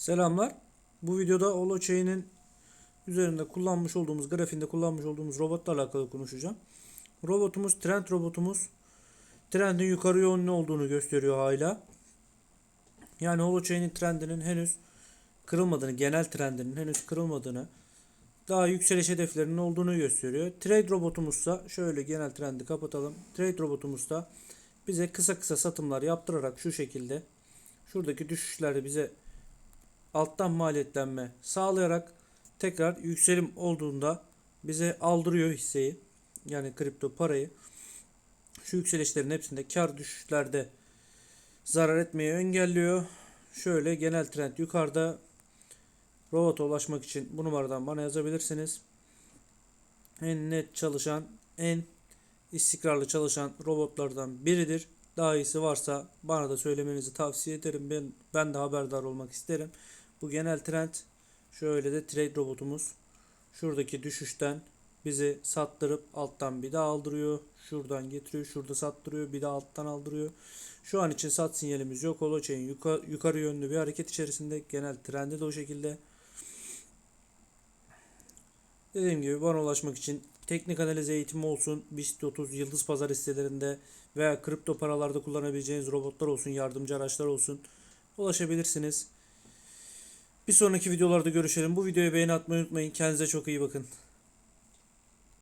Selamlar. Bu videoda Holochain'in üzerinde kullanmış olduğumuz, grafiğinde kullanmış olduğumuz robotla alakalı konuşacağım. Robotumuz, trend robotumuz trendin yukarı yönlü olduğunu gösteriyor hala. Yani Holochain'in trendinin henüz kırılmadığını, genel trendinin henüz kırılmadığını, daha yükseliş hedeflerinin olduğunu gösteriyor. Trade robotumuzsa şöyle genel trendi kapatalım. Trade robotumuzda bize kısa kısa satımlar yaptırarak şu şekilde şuradaki düşüşlerde bize alttan maliyetlenme sağlayarak tekrar yükselim olduğunda bize aldırıyor hisseyi. Yani kripto parayı. Şu yükselişlerin hepsinde kar düşüşlerde zarar etmeyi engelliyor. Şöyle genel trend yukarıda. Robota ulaşmak için bu numaradan bana yazabilirsiniz. En net çalışan, en istikrarlı çalışan robotlardan biridir. Daha iyisi varsa bana da söylemenizi tavsiye ederim. Ben, ben de haberdar olmak isterim. Bu genel trend şöyle de trade robotumuz şuradaki düşüşten bizi sattırıp alttan bir daha aldırıyor. Şuradan getiriyor, şurada sattırıyor, bir daha alttan aldırıyor. Şu an için sat sinyalimiz yok. Holochain yukarı, yukarı yönlü bir hareket içerisinde. Genel trendi de o şekilde. Dediğim gibi bana ulaşmak için teknik analiz eğitimi olsun, BIST 30 yıldız pazar hisselerinde veya kripto paralarda kullanabileceğiniz robotlar olsun, yardımcı araçlar olsun ulaşabilirsiniz. Bir sonraki videolarda görüşelim. Bu videoya beğeni atmayı unutmayın. Kendinize çok iyi bakın.